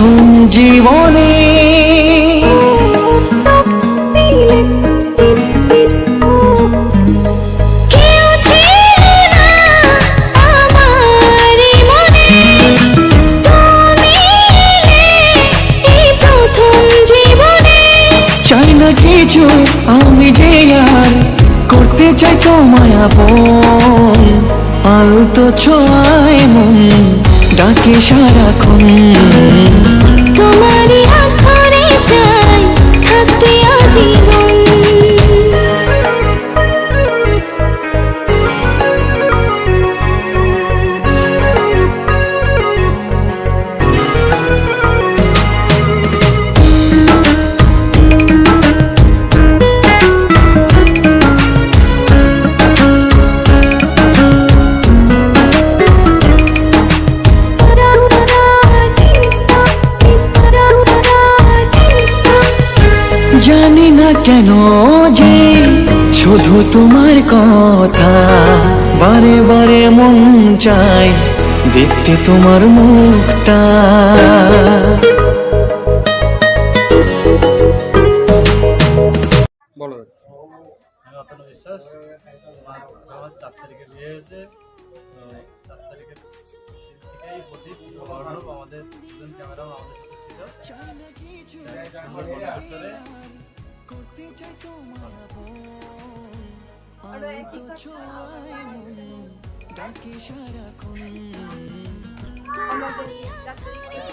প্রথম জীবনে চাই না কিছু আমি যে আর করতে চাই তোমায় আপন। আলতো ছোঁয়ায় মন ডাকে সারাক্ষণ। tomar. কেন যে শুধু তোমার কথা? বারে বারে মন চাই দেখতে তোমার মুখটা। বলো। আমি অতনু বিশ্বাস আমার আমার চার তারিখে বিয়ে হয়েছে তো চার তারিখের থেকেই প্রদীপ অর্ণব আমাদের দুজন ক্যামেরাও আমাদের সাথে ছিল করতে চাই তোমায় আপন। আনন্দ ছোঁয়ায় মন ডাকে সারাক্ষণ। আমাদের চার তারিখে